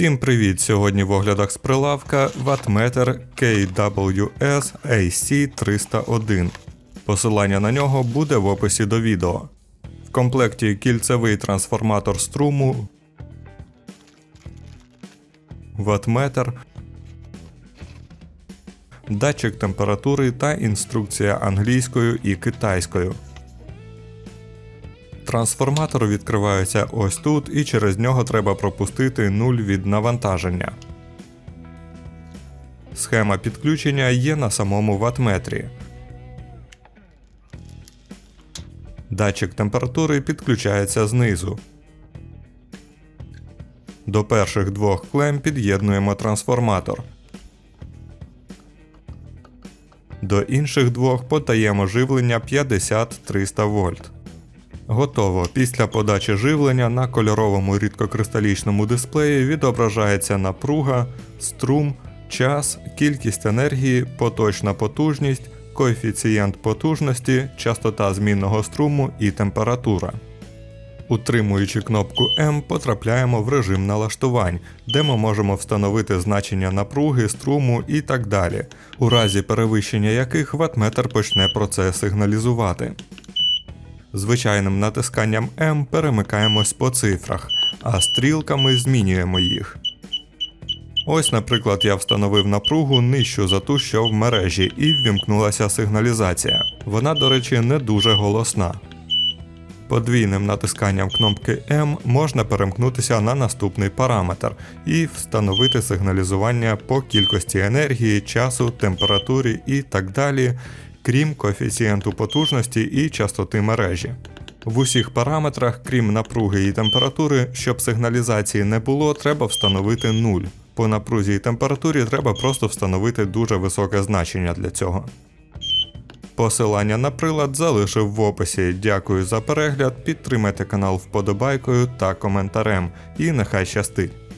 Всім привіт! Сьогодні в оглядах з прилавка ватметр KWS AC301. Посилання на нього буде в описі до відео. В комплекті кільцевий трансформатор струму, ватметр, датчик температури та інструкція англійською і китайською. Трансформатор відкривається ось тут, і через нього треба пропустити нуль від навантаження. Схема підключення є на самому ватметрі. Датчик температури підключається знизу. До перших двох клем під'єднуємо трансформатор. До інших двох подаємо живлення 50-300 вольт. Готово. Після подачі живлення на кольоровому рідкокристалічному дисплеї відображається напруга, струм, час, кількість енергії, поточна потужність, коефіцієнт потужності, частота змінного струму і температура. Утримуючи кнопку М, потрапляємо в режим налаштувань, де ми можемо встановити значення напруги, струму і так далі, у разі перевищення яких ватметр почне про це сигналізувати. Звичайним натисканням М перемикаємось по цифрах, а стрілками змінюємо їх. Ось, наприклад, я встановив напругу нижчу за ту, що в мережі, і ввімкнулася сигналізація. Вона, до речі, не дуже голосна. Подвійним натисканням кнопки М можна перемкнутися на наступний параметр і встановити сигналізування по кількості енергії, часу, температурі і так далі, крім коефіцієнту потужності і частоти мережі. В усіх параметрах, крім напруги і температури, щоб сигналізації не було, треба встановити 0. По напрузі і температурі треба просто встановити дуже високе значення для цього. Посилання на прилад залишив в описі. Дякую за перегляд, підтримайте канал вподобайкою та коментарем. І нехай щастить!